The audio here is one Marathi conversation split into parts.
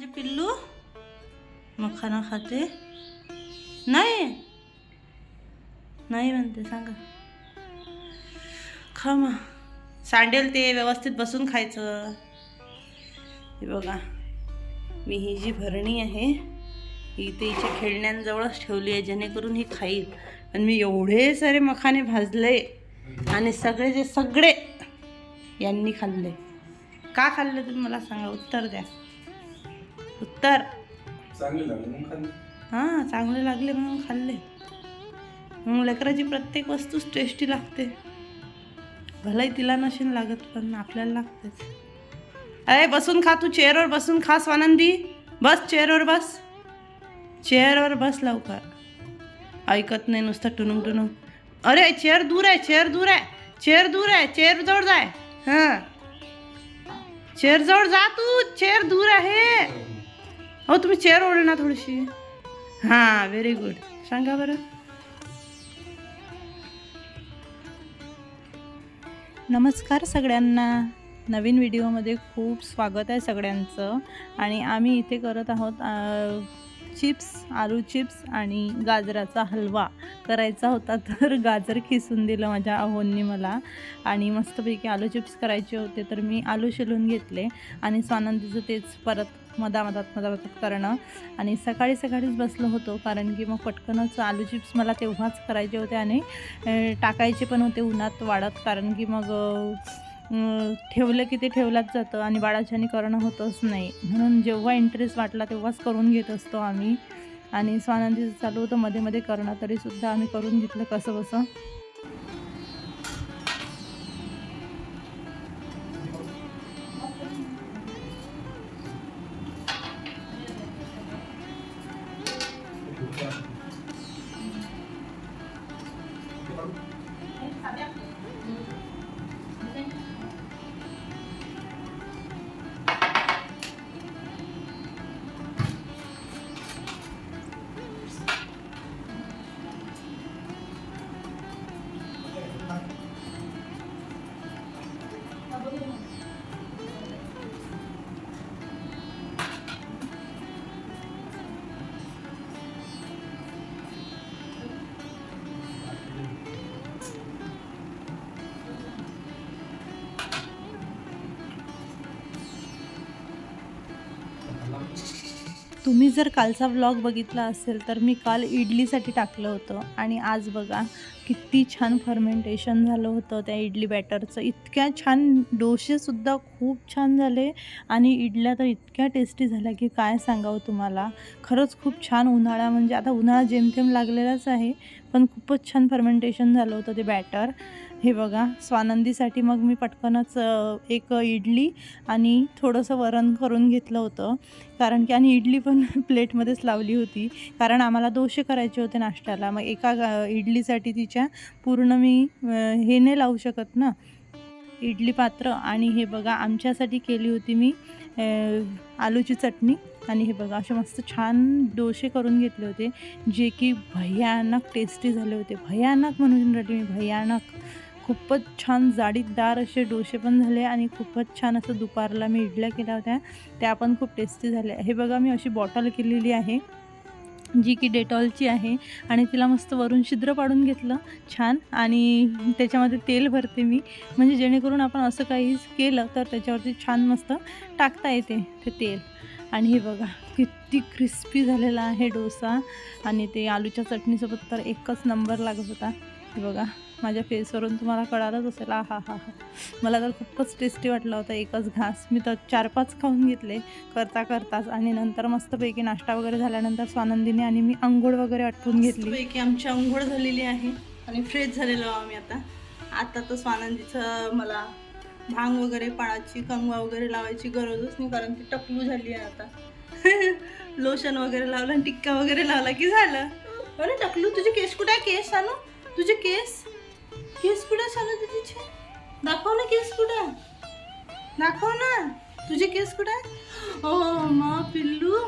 माझे पिल्लू मखाना खाते नाही नाही म्हणते सांगा खा मग सांडेल ते व्यवस्थित बसून खायचं. हे बघा. मी ही जी भरणी आहे ही ते हिच्या खेळण्यांजवळच ठेवली आहे जेणेकरून ही खाईल. आणि मी एवढे सारे मखाने भाजले आणि सगळे जे सगळे यांनी खाल्ले. का खाल्ले तुम्ही मला सांगा? उत्तर द्या. उत्तर. चांगले लागले मग खाल्ले. हां चांगले लागले म्हणून खाल्ले. मग लेकराची प्रत्येक वस्तूच टेस्टी लागते. भलाही तिला नसेल लागत पण आपल्याला लागतेच. अरे बसून खा तू चेअरवर बसून खा स्वानंदी. बस चेअरवर बस. चेअरवर बस लवकर. ऐकत नाही नुसतं टुनुंग टुनुंग अरे चेअर दूर आहे चेअर दूर आहे. चेअर दूर आहे चेअर जवळ जाय. हां. चेअर जवळ जा तू चेअर दूर आहे. अहो तुम्ही चेअर ओढ ना थोडीशी. हां व्हेरी गुड सांगा बरं. नमस्कार सगळ्यांना. नवीन व्हिडिओमध्ये खूप स्वागत आहे सगळ्यांचं. आणि आम्ही इथे करत आहोत चिप्स आलू चिप्स आणि गाजराचा हलवा करायचा होता तर गाजर खिसून दिलं माझ्या अहोंनी मला. आणि मस्तपैकी आलू चिप्स करायचे होते तर मी आलू शिलून घेतले आणि स्वानंदीचं तेच परत मधामधात मधामधात करणं. आणि सकाळी सकाळीच बसलो होतो कारण की मग पटकनच आलू चिप्स मला तेव्हाच करायचे होते आणि टाकायचे पण होते उन्हात वाढत कारण की मग ठेवलं की ते ठेवलंच जातं आणि बाळाच्याने करणं होतच नाही. म्हणून जेव्हा इंटरेस्ट वाटला तेव्हाच करून घेत असतो आम्ही. आणि स्वानंदी चालू होतं मध्ये मध्ये करणं तरीसुद्धा आम्ही करून घेतलं कसं बसं तुम्ही जर कालचा व्लॉग बघितला असेल तर मी काल इडलीसाठी टाकलं होतं. आणि आज बघा किती छान फर्मेंटेशन झालं होतं त्या इडली बॅटरचं इतक्या छान डोसेसुद्धा खूप छान झाले. आणि इडल्या तर इतक्या टेस्टी झाल्या की काय सांगावं तुम्हाला. खरंच खूप छान उन्हाळा म्हणजे आता उन्हाळा जेमतेम लागलेलाच आहे पण खूपच छान फर्मेंटेशन झालं होतं ते बॅटर हे बघा स्वानंदीसाठी मग मी पटकनच एक इडली आणि थोडंसं वरण करून घेतलं होतं. कारण की आणि इडली पण प्लेटमध्येच लावली होती. कारण आम्हाला दोषे करायचे होते नाश्त्याला. मग एका गा- इडलीसाठी तिच्या पूर्ण मी हे नाही लावू शकत ना. इडली पात्र आणि हे बघा आमच्यासाठी केली होती मी आलूची चटणी. आणि हे बघा असे मस्त छान डोसे करून घेतले होते. जे की भयानक टेस्टी झाले होते. भयानक म्हणून राहिली मी भयानक. खूपच छान जाडीदार असे डोसे पण झाले आणि खूपच छान असं दुपारला मी इडल्या केल्या होत्या. त्या पण खूप टेस्टी झाल्या. हे बघा मी अशी बॉटल केलेली आहे जी की डेटॉलची आहे आणि तिला मस्त वरून छिद्र पाडून घेतलं छान. आणि त्याच्यामध्ये तेल भरते मी. म्हणजे जेणेकरून आपण असं काही केलं तर त्याच्यावरती छान मस्त टाकता येते ते तेल. आणि हे बघा किती क्रिस्पी झालेला आहे डोसा. आणि ते आलूच्या चटणीसोबत तर एकच नंबर लागत होता. हे बघा. माझ्या फेसवरून तुम्हाला कळालंच असेल. हा हा हा. मला तर खूपच टेस्टी वाटला होता एकच घास. मी तर चार पाच खाऊन घेतले करता करताच. आणि नंतर मस्तपैकी नाश्ता वगैरे झाल्यानंतर स्वानंदीने आणि मी आंघोळ वगैरे आटवून घेतली. पैकी आमची आंघोळ झालेली आहे. आणि फ्रेश झालेलो आम्ही आता. आता तर स्वानंदीचं मला भांग वगैरे पाण्याची कंगवा वगैरे लावायची गरजच नाही कारण ती टपलू झाली आहे आता. लोशन वगैरे लावलं आणि टिक्का वगैरे लावला की झालं. अरे टकलू तुझे केस कुठे आहे? केस आणू? तुझे केस केस कुठे सांगू तिचे? दाखव ना केस कुठे? दाखव ना. तुझे केस कुठे आहे ओ मा पिल्लू.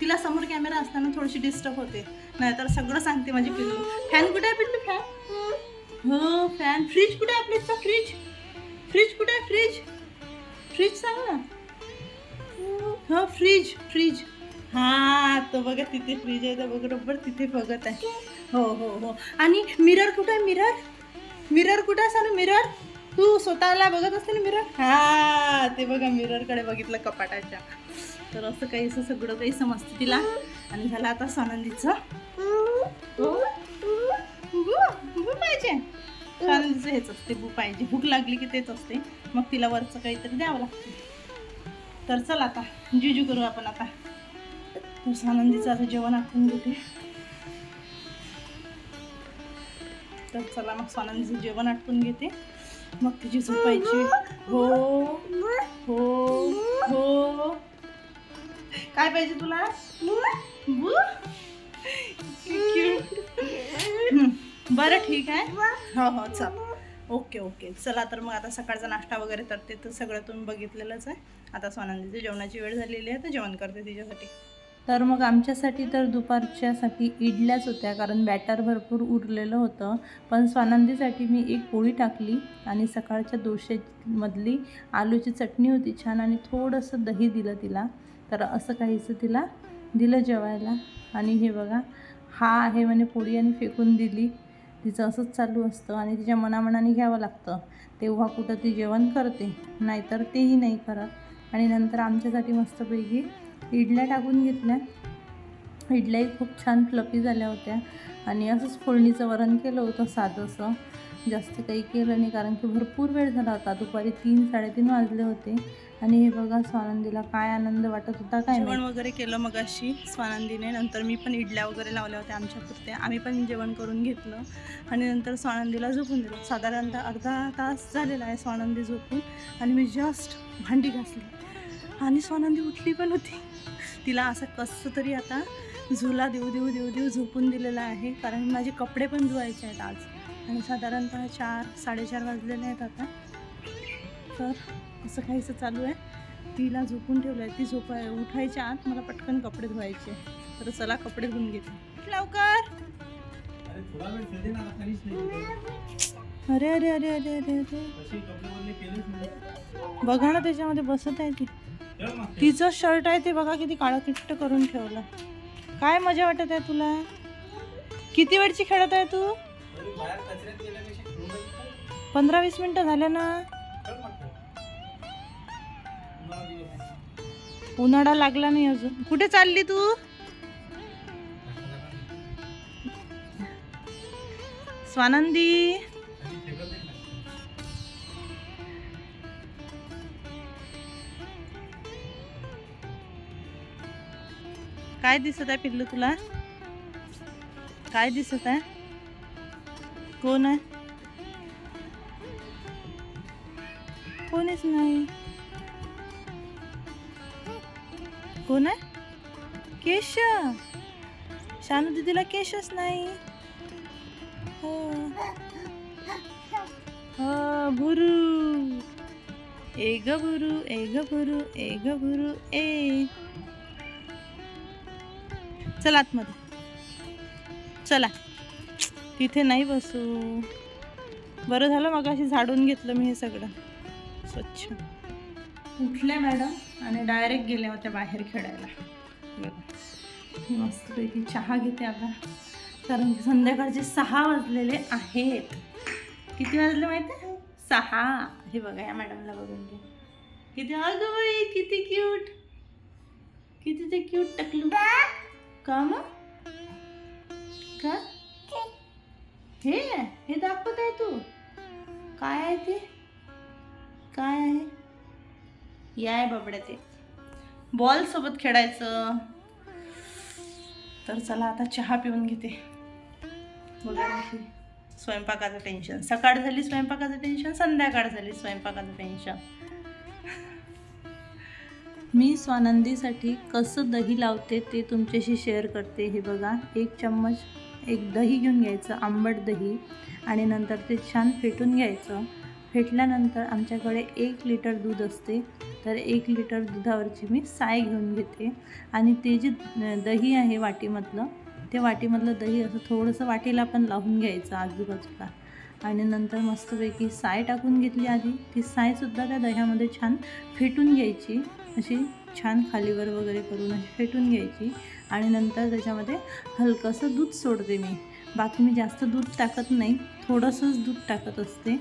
तिला समोर कॅमेरा असताना थोडीशी डिस्टर्ब होते. नाहीतर सगळं सांगते माझी पिल्लू. फॅन कुठे आहे पिल्लू? फॅन हो फॅन फ्रीज कुठे आहे आपल्या फ्रीज फ्रीज कुठे आहे? फ्रीज फ्रीज सांग ना. हो फ्रीज फ्रीज हा तो बघा तिथे फ्रीज आहे. तर बरोबर तिथे बघत आहे. हो हो हो. आणि मिरर कुठं आहे? मिरर मिरर कुठं आहे मिरर तू स्वतःला बघत असते ना मिरर हा ते बघा मिररकडे बघितलं कपाटाच्या. तर असं काही असं सगळं काही समजतं तिला. आणि झालं आता सानंदीचं हो? पाहिजे. स्वानंदीचं हेच असते बू पाहिजे. भूक लागली की तेच असते. मग तिला वरचं काहीतरी द्यावं लागते. तर चल आता जुजू करू आपण आता. तर सानंदीचं आता जेवण आखून घेते. तर चला मग स्वानंदीचं जेवण आटपून घेते. मग तिची झोपायची. हो. हो. हो. काय पाहिजे तुला? बरं ठीक आहे. हो हो चल. Okay okay. चला तर मग आता सकाळचा नाश्ता वगैरे तर ते तर सगळं तुम्ही बघितलेलंच आहे. आता स्वानंदीची जेवणाची वेळ झालेली आहे तर जेवण करते तिच्यासाठी. तर मग आमच्यासाठी तर दुपारच्यासाठी इडल्याच होत्या कारण बॅटर भरपूर उरलेलं होतं. पण स्वानंदीसाठी मी एक पोळी टाकली आणि सकाळच्या दोशेमधली आलूची चटणी होती छान आणि थोडंसं दही दिलं तिला. तर असं काहीसं तिला दिलं जेवायला. आणि हे बघा हा आहे म्हणे पोळी आणि फेकून दिली. तिचं असंच चालू असतं आणि तिच्या मनामनाने घ्यावं लागतं. तेव्हा कुठं ती जेवण करते नाहीतर तेही नाही करत. आणि नंतर आमच्यासाठी मस्तपैकी इडल्या टाकून घेतल्या. इडल्याही खूप छान फ्लफी झाल्या होत्या. आणि असंच फोडणीचं वरण केलं होतं साधंसं जास्त काही केलं नाही कारण की भरपूर वेळ झाला होता. दुपारी तीन साडेतीन वाजले होते. आणि हे बघा स्वानंदीला काय आनंद वाटत होता काय जेवण वगैरे केलं मग अशी स्वानंदीने. नंतर मी पण इडल्या वगैरे लावल्या होत्या आमच्या पुरत्या. आम्ही पण जेवण करून घेतलं. आणि नंतर स्वानंदीला झोपून दिलं. साधारणतः अर्धा तास झालेला आहे स्वानंदी झोपून. आणि मी जस्ट भांडी घासली. आणि स्वानंदी उठली पण होती. तिला असं कसं तरी आता झुला देऊ देऊ देऊ देऊ झोपून दिलेला आहे. कारण माझे कपडे पण धुवायचे आहेत आज. आणि साधारणतः चार साडेचार वाजलेले आहेत आता. तर असं काहीसं चालू आहे. तिला झोपून ठेवलं आहे ती झोप उठायच्या आत मला पटकन कपडे धुवायचे तर चला कपडे धुवून घेते. लवकर! अरे अरे अरे अरे अरे अरे बघा ना त्याच्यामध्ये बसत आहे ती. तिचं शर्ट आहे ते बघा किती काळकिट्ट करून ठेवलं. काय मजा वाटत आहे तुला? किती वेळची खेळत आहे तू? पंधरा वीस मिनिटं झाले ना? उन्हाळा लागला नाही अजून. कुठे चालली तू? स्वानंदी? काय दिसत आहे पिल्लू तुला? काय दिसत आहे? कोण आहे? कोणीच नाही. कोण आहे? केश शानू दीदीला केशच नाही. हो. हो भुरू ए ग भुरू ए ग भुरू ए ग भुरू ए. चला आतमध्ये. चला. तिथे नाही बसू. बरं झालं मग अशी झाडून घेतलं मी हे सगळं. स्वच्छ. उठल्या मॅडम आणि डायरेक्ट गेल्या होत्या बाहेर खेळायला. बघा. मस्तपैकी चहा घेते आता. कारण की संध्याकाळचे सहा वाजलेले आहेत. किती वाजले माहिती आहे? सहा. हे बघा या मॅडमला बघून घे किती अगं बाई किती क्यूट किती ते क्यूट टकलू. का मग का? हे हे दाखवत आहे तू. काय आहे ते? काय आहे? या आहे बाबड्या ते. बॉल सोबत खेळायचं. तर चला आता चहा पिऊन घेते. बघा स्वयंपाकाचं टेन्शन सकाळ झाली स्वयंपाकाचं टेन्शन संध्याकाळ झाली स्वयंपाकाचं टेन्शन मी स्वानंदीसाठी कसं दही लावते ते तुमच्याशी शेअर करते. हे बघा एक चम्मच एक दही घेऊन घ्यायचं आंबट दही आणि नंतर ते छान फेटून घ्यायचं. फेटल्यानंतर आमच्याकडे एक लिटर दूध असते तर एक लिटर दुधावरची मी साय घेऊन घेते. आणि ते जे दही आहे वाटीमधलं ते वाटीमधलं दही असं थोडंसं वाटीला पण लावून घ्यायचं आजूबाजूला. आणि नंतर मस्तपैकी साय टाकून घेतली आधी. ती सायसुद्धा त्या दह्यामध्ये छान फेटून घ्यायची. अशी छान खालीवर वगैरे करून अशी फेटून घ्यायची आणि नंतर त्याच्यामध्ये हलकंसं दूध सोडते मी. बाकी मी जास्त दूध टाकत नाही थोडंसंच दूध टाकत असते.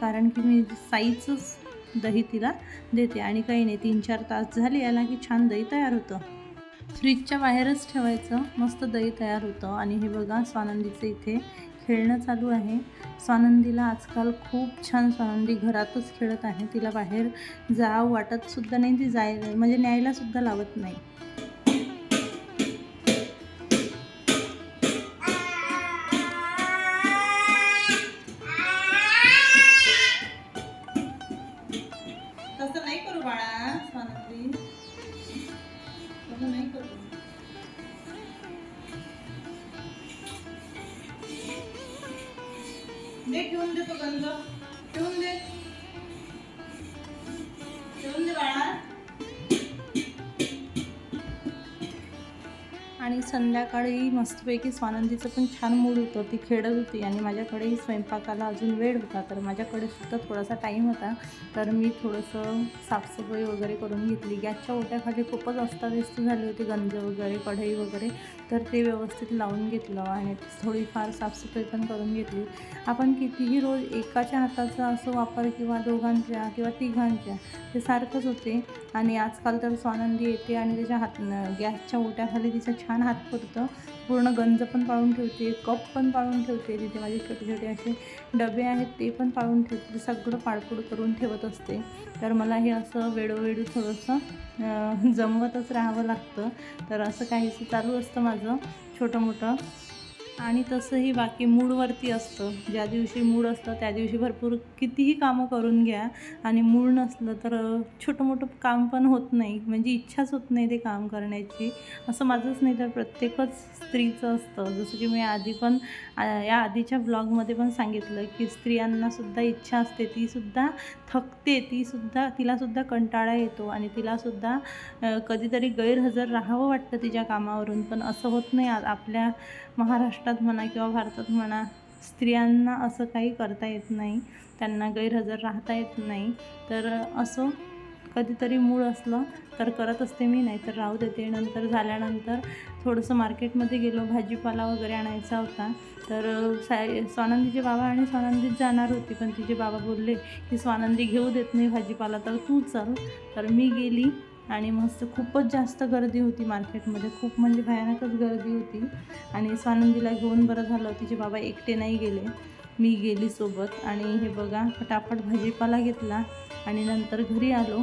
कारण की मी साईचंच दही तिला देते आणि काही नाही तीन चार तास झाले याला की छान दही तयार होतं. फ्रीजच्या बाहेरच ठेवायचं मस्त दही तयार होतं. आणि हे बघा स्वानंदीचं इथे खेळणं चालू आहे. स्वानंदीला आजकाल खूप छान स्वानंदी घरातच खेळत आहे. तिला बाहेर जावं वाटतसुद्धा नाही ती जाय म्हणजे न्यायलासुद्धा लावत नाही. दे ठेवून दे तो गंज ठेवून दे. ठेवून दे बाळा. आणि संध्याकाळी मस्तपैकी स्वानंदीचं पण छान मूड होतं. ती खेळत होती आणि माझ्याकडेही स्वयंपाकाला अजून वेळ होता. तर माझ्याकडे सुद्धा थोडासा टाईम होता. तर मी थोडंसं साफसफाई वगैरे करून घेतली. गॅसच्या ओट्याखाली खूपच अस्ताव्यस्त झाली होती. गंज वगैरे कढई वगैरे. तर ते व्यवस्थित लावून घेतलं आणि थोडीफार साफसफाई पण करून घेतली. आपण कितीही रोज एकाच्या हाताचा असं वापर किंवा दोघांच्या किंवा तिघांच्या ते सारखंच होते. आणि आजकाल तर स्वानंदी येते आणि त्याच्या हात गॅसच्या ओट्याखाली तिचा छान हात पडतं पूर्ण गंज पण पाळून ठेवते कप पण पाळून ठेवते. तिथे माझे छोटे छोटे असे डबे आहेत ते पण पाळून ठेवते. सगळं पाळपूड करून ठेवत असते. तर मला हे असं वेळोवेळी थोडंसं जमवतच राहावं लागतं. तर असं काहीसं चालू असतं माझं छोटं मोठं आणि तसंही बाकी मूडवरती असतं. ज्या दिवशी मूड असतं त्या दिवशी भरपूर कितीही कामं करून घ्या आणि मूड नसलं तर छोटं मोठं काम पण होत नाही. म्हणजे इच्छाच होत नाही ते काम करण्याची. असं माझंच नाही तर प्रत्येकच स्त्रीचं असतं. जसं की मी आधी पण या आधीच्या ब्लॉगमध्ये पण सांगितलं की स्त्रियांनासुद्धा इच्छा असते. तीसुद्धा थकते. तीसुद्धा तिलासुद्धा कंटाळा येतो आणि तिलासुद्धा कधीतरी गैरहजर राहावं वाटतं तिच्या कामावरून. पण असं होत नाही. आपल्या महाराष्ट्रात म्हणा किंवा भारतात म्हणा स्त्रियांना असं काही करता येत नाही त्यांना गैरहजर राहता येत नाही. तर असं कधीतरी मूळ असलं तर करत असते मी नाही तर राहू देते. नंतर झाल्यानंतर थोडंसं मार्केटमध्ये गेलो भाजीपाला वगैरे आणायचा होता. तर साय स्वानंदीचे बाबा आणि स्वानंदीच जाणार होती पण तिचे बाबा बोलले की स्वानंदी घेऊ देत नाही भाजीपाला तर तू चल. तर मी गेली. आणि मस्त खूपच जास्त गर्दी होती मार्केटमध्ये. खूप म्हणजे भयानकच गर्दी होती. आणि स्वानंदीला घेऊन बरं झालं तिचे बाबा एकटे नाही गेले. मी गेली सोबत. आणि हे बघा फटाफट भाजीपाला घेतला आणि नंतर घरी आलो.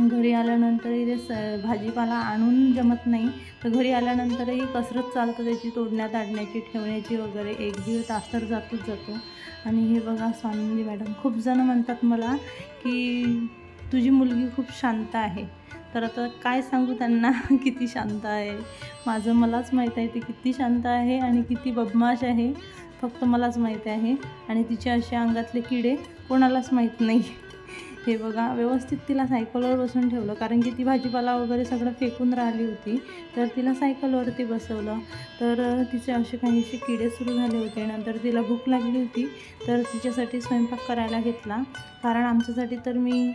घरी आल्यानंतर इथे स भाजीपाला आणून जमत नाही. तर घरी आल्यानंतरही कसरत चालतं त्याची तोडण्यात आणण्याची ठेवण्याची वगैरे. एक दिवस तास तर जातोच जातो. आणि हे बघा स्वानंदी मॅडम खूप जणं म्हणतात मला की तुझी मुलगी खूप शांत आहे. तर आता काय सांगू त्यांना? किती शांत आहे. माझं मलाच माहीत आहे ती किती शांत आहे आणि किती बदमाश आहे. फक्त मलाच माहीत आहे. आणि तिचे असे अंगातले किडे कोणालाच माहीत नाही. हे बघा व्यवस्थित तिला सायकलवर बसून ठेवलं. कारण की ती भाजीपाला वगैरे सगळं फेकून राहिली होती. तर तिला सायकलवरती बसवलं. तर तिचे असे काहीसे किडे सुरू झाले होते. नंतर तिला भूक लागली होती. तर तिच्यासाठी स्वयंपाक करायला घेतला. कारण आमच्यासाठी तर मी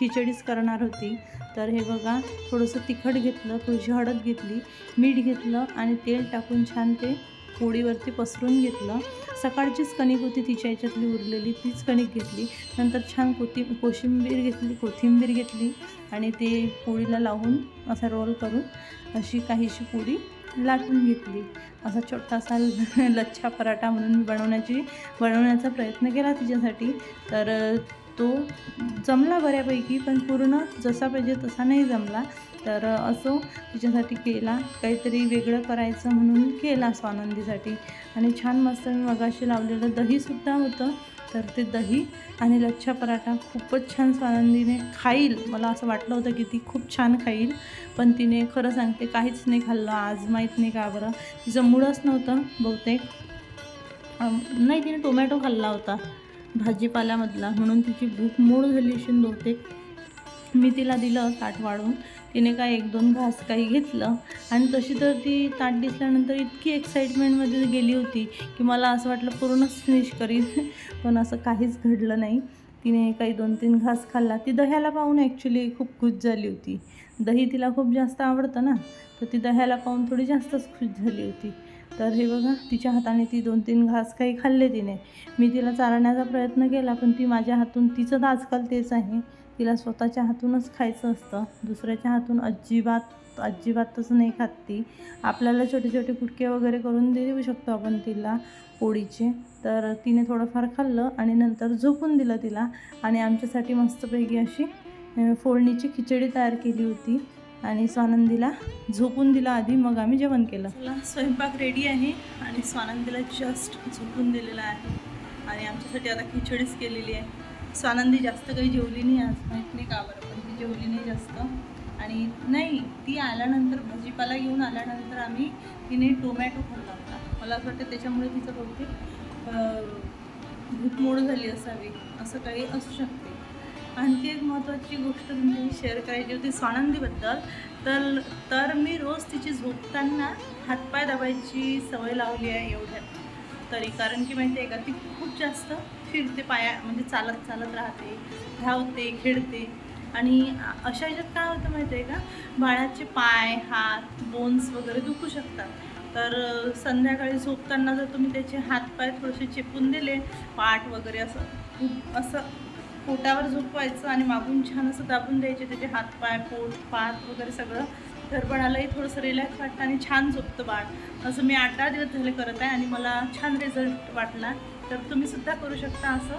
खिचडीच करणार होती. तर हे बघा थोडंसं तिखट घेतलं थोडीशी हळद घेतली मीठ घेतलं आणि तेल टाकून छान ते पोळीवरती पसरून घेतलं. सकाळचीच कणिक होती तिच्या याच्यातली उरलेली तीच कणिक घेतली. नंतर छान कोथि कोशिंबीर घेतली कोथिंबीर घेतली आणि ते पोळीला लावून असा रोल करून अशी काहीशी पोळी लाटून घेतली. असा छोटासा लच्छा पराठा म्हणून मी बनवण्याची बनवण्याचा प्रयत्न केला तिच्यासाठी. तर तो जमला बऱ्यापैकी पण पूर्ण जसा पाहिजे तसा नाही जमला. तर असो असं तिच्यासाठी केला काहीतरी वेगळं करायचं म्हणून केला स्वानंदीसाठी. आणि छान मस्त मी मगाशी लावलेलं दहीसुद्धा होतं. तर ते दही आणि लच्छा पराठा खूपच छान स्वानंदीने खाईल. मला असं वाटलं होतं की ती खूप छान खाईल पण तिने खरं सांगते काहीच नाही खाल्लं. आज माहीत नाही का बरं. तिचं मुळच नव्हतं बहुतेक. नाही तिने टोमॅटो खाल्ला होता. भाजीपाल्यामधला. म्हणून तिची भूक मूळ झाली असेल बहुतेक. मी तिला दिलं ताट वाढून तिने काय एक दोन घास काही घेतलं. आणि तशी तर ती ताट दिसल्यानंतर इतकी एक्साइटमेंटमध्ये गेली होती की मला असं वाटलं पूर्णच फिनिश करीन. पण असं काहीच घडलं नाही. तिने काही दोन तीन घास खाल्ला. ती दह्याला पाहून ॲक्च्युली खूप खुश झाली होती. दही तिला खूप जास्त आवडतं ना. तर ती दह्याला पाहून थोडी जास्तच खुश झाली होती. तर हे बघा तिच्या हाताने ती दोन तीन घास काही खाल्ले तिने. मी तिला चालण्याचा प्रयत्न केला पण ती माझ्या हातून तिचं तर आजकाल तेच आहे. तिला स्वतःच्या हातूनच खायचं असतं. दुसऱ्याच्या हातून अजिबात अजिबातच नाही खात ती. आपल्याला छोटे छोटे कुटके वगैरे करून देऊ शकतो आपण तिला पोळीचे. तर तिने थोडंफार खाल्लं आणि नंतर झोपून दिलं तिला. आणि आमच्यासाठी मस्तपैकी अशी फोडणीची खिचडी तयार केली होती. आणि स्वानंदीला झोपून दिला आधी मग आम्ही जेवण केलं. स्वयंपाक रेडी आहे आणि स्वानंदीला जस्ट झोपून दिलेला आहे. आणि आमच्यासाठी आता खिचडीच केलेली आहे. स्वानंदी जास्त काही जेवली नाही आज. माहीत नाही का बरं पण ती जेवली नाही जास्त. आणि नाही ती आल्यानंतर भाजीपाला घेऊन आल्यानंतर आम्ही तिने टोमॅटो खाल्ला होता मला असं वाटतं त्याच्यामुळे तिचं बहुतेक भूतमोड झाली असावी. असं काही असू शकते. आणखी एक महत्त्वाची गोष्ट तुम्ही शेअर करायची होती स्वानंदीबद्दल. तर तर मी रोज तिची झोपताना हातपाय दाबायची सवय लावली आहे एवढ्यात तरी. कारण की माहिती आहे का ती खूप जास्त फिरते पाया म्हणजे चालत चालत राहते धावते खेळते. आणि अशा ह्याच्यात काय होतं माहिती आहे का बाळाचे पाय हात बोन्स वगैरे दुखू शकतात. तर संध्याकाळी झोपताना जर तुम्ही त्याचे हातपाय थोडेसे चेपून दिले पाठ वगैरे असं खूप असं पोटावर झोपवायचं आणि मागून छान असं दाबून द्यायचे त्याचे हात पाय पोट पात वगैरे सगळं तर बाळालाही थोडंसं रिलॅक्स वाटतं आणि छान झोपतं बाळ. असं मी आठ दहा दिवस झाले करत आहे आणि मला छान रिझल्ट वाटला तर तुम्ही सुद्धा करू शकता असं.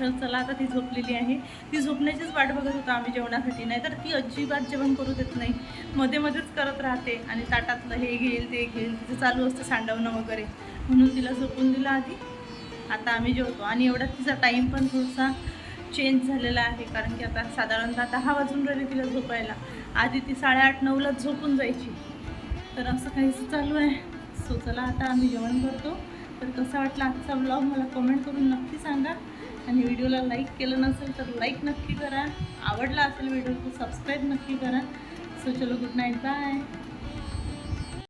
तर चला आता ती झोपलेली आहे. ती झोपण्याचीच वाट बघत होतो आम्ही जेवणासाठी. नाही तर ती अजिबात जेवण करू देत नाही. मध्ये मध्येच करत राहते आणि ताटातलं हे घेईल ते घेईल तिचं चालू असतं सांडवणं वगैरे. म्हणून तिला झोपून दिलं आधी. आता आम्ही जेवतो. आणि एवढा तिचा टाईम पण थोडासा चेंज झालेला आहे. कारण की आता साधारणतः दहा वाजून राहिले तिला झोपायला. आधी ती साडेआठ नऊलाच झोपून जायची. तर असं काहीच चालू आहे. सो चला आता आम्ही जेवण करतो. तर कसा वाटला आजचा ब्लॉग मला कमेंट करून नक्की सांगा. आणि व्हिडिओला लाईक केलं नसेल तर लाईक नक्की करा. आवडला असेल व्हिडिओ तर सबस्क्राईब नक्की करा. सो चलो गुड नाईट बाय